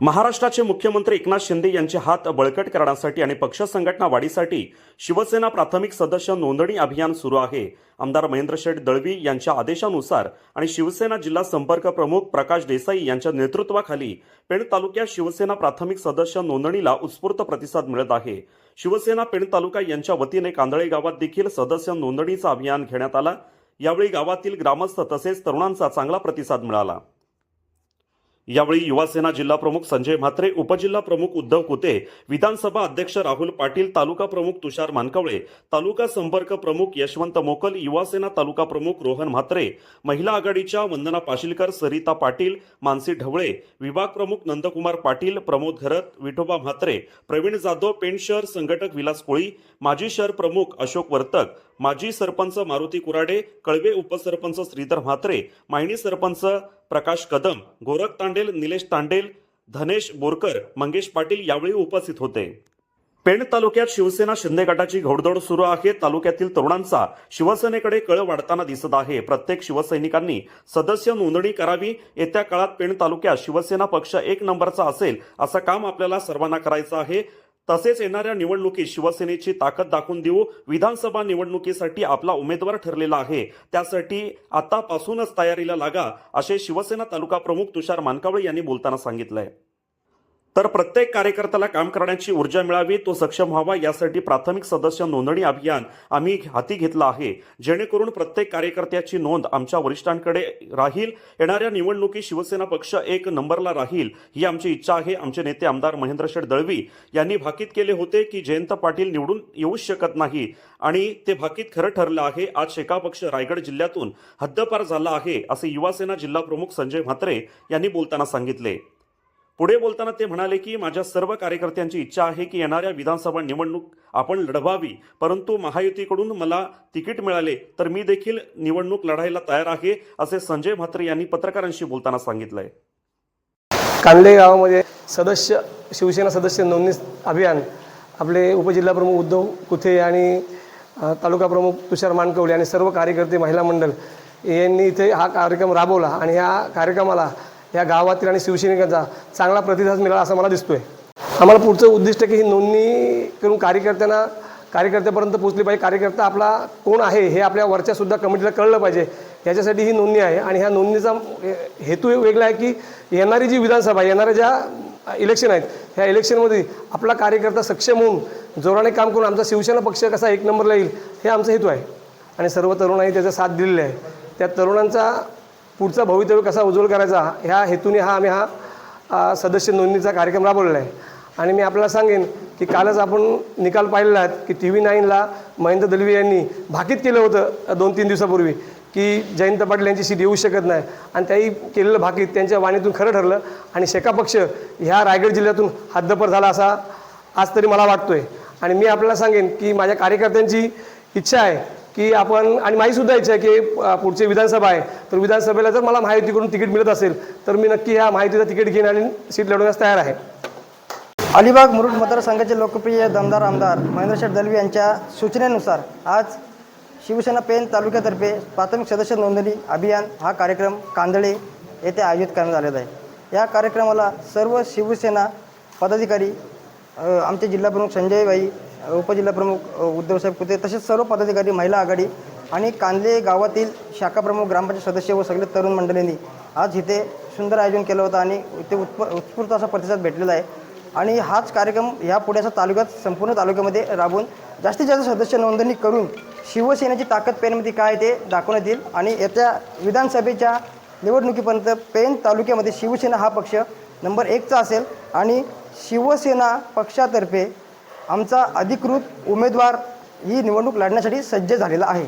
महाराष्ट्राचे मुख्यमंत्री एकनाथ शिंदे यांचे हात बळकट करण्यासाठी आणि पक्ष संघटना वाढीसाठी शिवसेना प्राथमिक सदस्य नोंदणी अभियान सुरू आहे. आमदार महेंद्र शेठ दळवी यांच्या आदेशानुसार आणि शिवसेना जिल्हा संपर्क प्रमुख प्रकाश देसाई यांच्या नेतृत्वाखाली पेण तालुक्यात शिवसेना प्राथमिक सदस्य नोंदणीला उत्स्फूर्त प्रतिसाद मिळत आहे. शिवसेना पेण तालुका यांच्या वतीने कांदळे गावात देखील सदस्य नोंदणीचं अभियान घेण्यात आला. यावेळी गावातील ग्रामस्थ तसेच तरुणांचा चांगला प्रतिसाद मिळाला. यावेळी युवासेना जिल्हा प्रमुख संजय म्हात्रे उपजिल्हा प्रमुख उद्धव कुते विधानसभा अध्यक्ष राहुल पाटील तालुका प्रमुख तुषार मानकवळे तालुका संपर्क प्रमुख यशवंत मोकल युवासेना तालुका प्रमुख रोहन म्हात्रे महिला आघाडीच्या वंदना पाशिलकर सरिता पाटील मानसी ढवळे विभाग प्रमुख नंदकुमार पाटील प्रमोद घरत विठोबा म्हात्रे प्रवीण जाधव पेंट शहर संघटक विलास कोळी माजी शहर प्रमुख अशोक वर्तक माजी सरपंच मारुती कुराडे कळवे उपसरपंच श्रीधर म्हात्रे मायणी सरपंच प्रकाश कदम गोरख तांडेल निलेश तांडेल धनेश बोरकर मंगेश पाटील यावेळी उपस्थित होते. पेण तालुक्यात शिवसेना शिंदे गटाची घोडदौड सुरू आहे. तालुक्यातील तरुणांचा शिवसेनेकडे कळ वाढताना दिसत आहे. प्रत्येक शिवसैनिकांनी सदस्य नोंदणी करावी. येत्या काळात पेण तालुक्यात शिवसेना पक्ष एक नंबरचा असेल असं काम आपल्याला सर्वांना करायचं आहे. तसेच येणाऱ्या निवडणुकीत शिवसेनेची ताकद दाखवून देऊ विधानसभा निवडणुकीसाठी आपला उमेदवार ठरलेला आहे. त्यासाठी आतापासूनच तयारीला लागा असे शिवसेना तालुका प्रमुख तुषार मानकावळे यांनी बोलताना सांगितलंय. तर प्रत्येक कार्यकर्त्याला काम करण्याची ऊर्जा मिळावी तो सक्षम व्हावा यासाठी प्राथमिक सदस्य नोंदणी अभियान आम्ही हाती घेतलं आहे. जेणेकरून प्रत्येक कार्यकर्त्याची नोंद आमच्या वरिष्ठांकडे राहील. येणाऱ्या निवडणुकीत शिवसेना पक्ष एक नंबरला राहील ही आमची इच्छा आहे. आमचे नेते आमदार महेंद्र शेठ दळवी यांनी भाकीत केले होते की जयंत पाटील निवडून येऊच शकत नाही आणि ते भाकीत खरं ठरलं आहे. आज शेका पक्ष रायगड जिल्ह्यातून हद्दपार झाला आहे असे युवासेना जिल्हा प्रमुख संजय म्हात्रे यांनी बोलताना सांगितले. पुढे बोलताना ते म्हणाले की माझ्या सर्व कार्यकर्त्यांची इच्छा आहे की येणाऱ्या विधानसभा निवडणूक आपण लढवावी. परंतु महायुतीकडून मला तिकीट मिळाले तर मी देखील निवडणूक लढायला तयार आहे असे संजय म्हात्रे यांनी पत्रकारांशी बोलताना सांगितलंय. कांदे गावामध्ये सदस्य शिवसेना सदस्य नोंदणी अभियान आपले उपजिल्हाप्रमुख उद्धव कुथे आणि तालुका प्रमुख तुषार मानकवले आणि सर्व कार्यकर्ते महिला मंडळ यांनी इथे हा कार्यक्रम राबवला आणि ह्या कार्यक्रमाला या गावातील आणि शिवसैनिकांचा चांगला प्रतिसाद मिळाला असं मला दिसतोय. आम्हाला पुढचं उद्दिष्ट की ही नोंदणी करून कार्यकर्त्यांना कार्यकर्त्यापर्यंत पोहोचली पाहिजे. कार्यकर्ता आपला कोण आहे हे आपल्या वरच्यासुद्धा कमिटीला कळलं पाहिजे. याच्यासाठी ही नोंदणी आहे आणि ह्या नोंदणीचा हेतू वेगळा आहे की येणारी जी विधानसभा येणाऱ्या ज्या इलेक्शन आहेत ह्या इलेक्शनमध्ये आपला कार्यकर्ता सक्षम होऊन जोराने काम करून आमचा शिवसेना पक्ष कसा एक नंबरला येईल हे आमचा हेतू आहे. आणि सर्व तरुणांनी त्याचा साथ दिलेला आहे. त्या तरुणांचा पुढचा भवितव्य कसा उज्ज्वल करायचा ह्या हेतूने हा आम्ही हा सदस्य नोंदणीचा कार्यक्रम राबवलेला आहे. आणि मी आपल्याला सांगेन की कालच आपण निकाल पाहिलेला आहेत की टी व्ही नाईनला महेंद्र दलवी यांनी भाकीत केलं होतं दोन तीन दिवसापूर्वी की जयंत पाटील यांची सीट येऊ शकत नाही. आणि त्याही केलेलं भाकीत त्यांच्या वाणीतून खरं ठरलं आणि शेका पक्ष ह्या रायगड जिल्ह्यातून हद्दपर झाला असा आज तरी मला वाटतो आहे आणि मी आपल्याला सांगेन की माझ्या कार्यकर्त्यांची इच्छा आहे की आपण आणि माझीसुद्धा इच्छा आहे की पुढचे पुढची विधानसभा आहे. तर विधानसभेला जर मला महायुतीकडून तिकीट मिळत असेल तर मी नक्की ह्या माहितीचं तिकीट घेईन आणि सीट लढवण्यास तयार आहे. अलिबाग मुरुड मतदारसंघाचे लोकप्रिय दमदार आमदार महेंद्रशेठ दलवी यांच्या सूचनेनुसार आज शिवसेना पेन तालुक्यातर्फे प्राथमिक सदस्य नोंदणी अभियान हा कार्यक्रम कांदळे येथे आयोजित करण्यात आलेला आहे. या कार्यक्रमाला सर्व शिवसेना पदाधिकारी आमचे जिल्हाप्रमुख संजयबाई भाई उपजिल्हाप्रमुख उद्धवसाहेब कुते तसेच सर्व पदाधिकारी महिला आघाडी आणि कांदे गावातील शाखा प्रमुख ग्रामपंचायत सदस्य व सगळे तरुण मंडळींनी आज इथे सुंदर आयोजन केलं होतं आणि इथे उत्प उत्स्फूर्त असा प्रतिसाद भेटलेला आहे. आणि हाच कार्यक्रम ह्या असा तालुक्यात संपूर्ण तालुक्यामध्ये राबवून जास्तीत जास्त सदस्य नोंदणी करून शिवसेनेची ताकद पेनमध्ये काय ते दाखवण्यात येईल. आणि येत्या विधानसभेच्या निवडणुकीपर्यंत पेन तालुक्यामध्ये शिवसेना हा पक्ष नंबर एकचा असेल. आणि शिवसेना पक्षातर्फे आमचा अधिकृत उमेदवार ही निवडणूक लढण्यासाठी सज्ज झालेला आहे.